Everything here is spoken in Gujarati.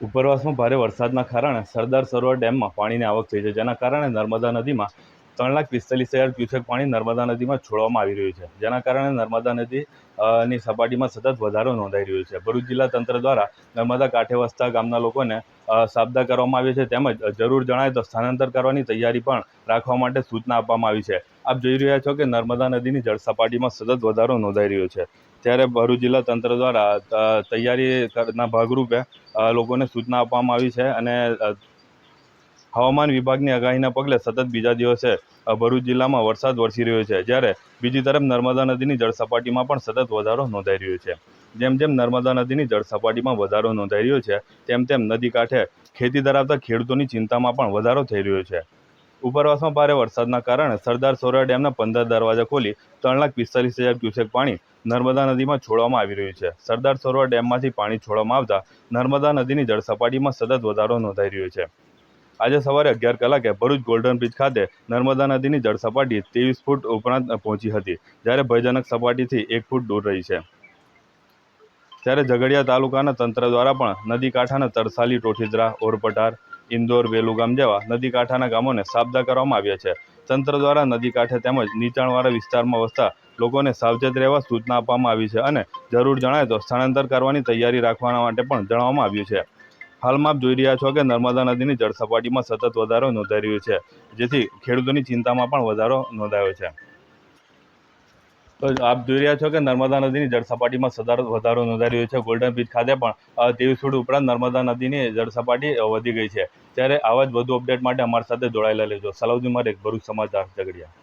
ઉપરવાસમાં ભારે વરસાદના કારણે સરદાર સરોવર ડેમમાં પાણીની આવક થઈ છે. જેના કારણે નર્મદા નદીમાં ત્રણ લાખ પિસ્તાલીસ હજાર ક્યુસેક પાણી નર્મદા નદીમાં છોડવામાં આવી રહ્યું છે. જેના કારણે નર્મદા નદી ની સપાટીમાં સતત વધારો નોંધાઈ રહ્યો છે. ભરૂચ જિલ્લા તંત્ર દ્વારા નર્મદા કાંઠે વસતા ગામના લોકોને સાબદા કરવામાં આવી છે તેમજ જરૂર જણાય તો સ્થાનાંતર કરવાની તૈયારી પણ રાખવા માટે સૂચના આપવામાં આવી છે. આપ જોઈ રહ્યા છો કે નર્મદા નદીની જળ સપાટીમાં સતત વધારો નોંધાઈ રહ્યો છે. ત્યારે ભરૂચ જિલ્લા તંત્ર દ્વારા તૈયારીના ભાગરૂપે લોકોને સૂચના આપવામાં આવી છે અને હવામાન વિભાગની આગાહીના પગલે સતત બીજા દિવસે ભરૂચ જિલ્લામાં વરસાદ વરસી રહ્યો છે. જ્યારે બીજી તરફ નર્મદા નદીની જળ સપાટીમાં પણ સતત વધારો નોંધાઈ રહ્યો છે. જેમ જેમ નર્મદા નદીની જળ સપાટીમાં વધારો નોંધાઈ રહ્યો છે, તેમ તેમ નદી કાંઠે ખેતી ધરાવતા ખેડૂતોની ચિંતામાં પણ વધારો થઈ રહ્યો છે. ઉપરવાસમાં ભારે વરસાદના કારણે સરદાર સરોવર ડેમના પંદર દરવાજા ખોલી ત્રણ લાખ પિસ્તાલીસ હજાર ક્યુસેક પાણી નર્મદા નદીમાં છોડવામાં આવી રહ્યું છે. સરદાર સરોવર ડેમમાંથી પાણી છોડવામાં આવતા નર્મદા નદીની જળ સપાટીમાં સતત વધારો નોંધાઈ રહ્યો છે. આજે સવારે અગિયાર કલાકે ભરૂચ ગોલ્ડન બ્રિજ ખાતે નર્મદા નદીની જળ સપાટી ત્રેવીસ ફૂટ ઉપરાંત પહોંચી હતી, જ્યારે ભયજનક સપાટીથી એક ફૂટ દૂર રહી છે. ત્યારે ઝઘડિયા તાલુકાના તંત્ર દ્વારા પણ નદી કાંઠાના તરસાલી, ટોઠીદરા, ઓરપટાર, ઇન્દોર વેલુગામ જેવા નદી કાંઠાના ગામોને સાબદા કરવામાં આવ્યા છે. તંત્ર દ્વારા નદી કાંઠે તેમજ નીચાણવાળા વિસ્તારમાં વસતા લોકોને સાવચેત રહેવા સૂચના આપવામાં આવી છે અને જરૂર જણાય તો સ્થળાંતર કરવાની તૈયારી રાખવા માટે પણ જણાવવામાં આવ્યું છે. હાલમાં આપ જોઈ રહ્યા છો કે નર્મદા નદીની જળ સપાટીમાં સતત વધારો નોંધાઈ રહ્યો છે, જેથી ખેડૂતોની ચિંતામાં પણ વધારો નોંધાયો છે. તો આપ જોઈ રહ્યા છો કે નર્મદા નદીની જળ સપાટીમાં સદાર વધારો નોંધાઈ રહ્યો છે. ગોલ્ડન બીચ ખાતે પણ ત્રેવીસ ફૂટ ઉપરાંત નર્મદા નદીની જળ સપાટી વધી ગઈ છે. ત્યારે આવા જ વધુ અપડેટ માટે અમારી સાથે જોડાયેલા લેજો સલાઉદ્દીન મારે ભરૂચ સમાચાર ઝઘડિયા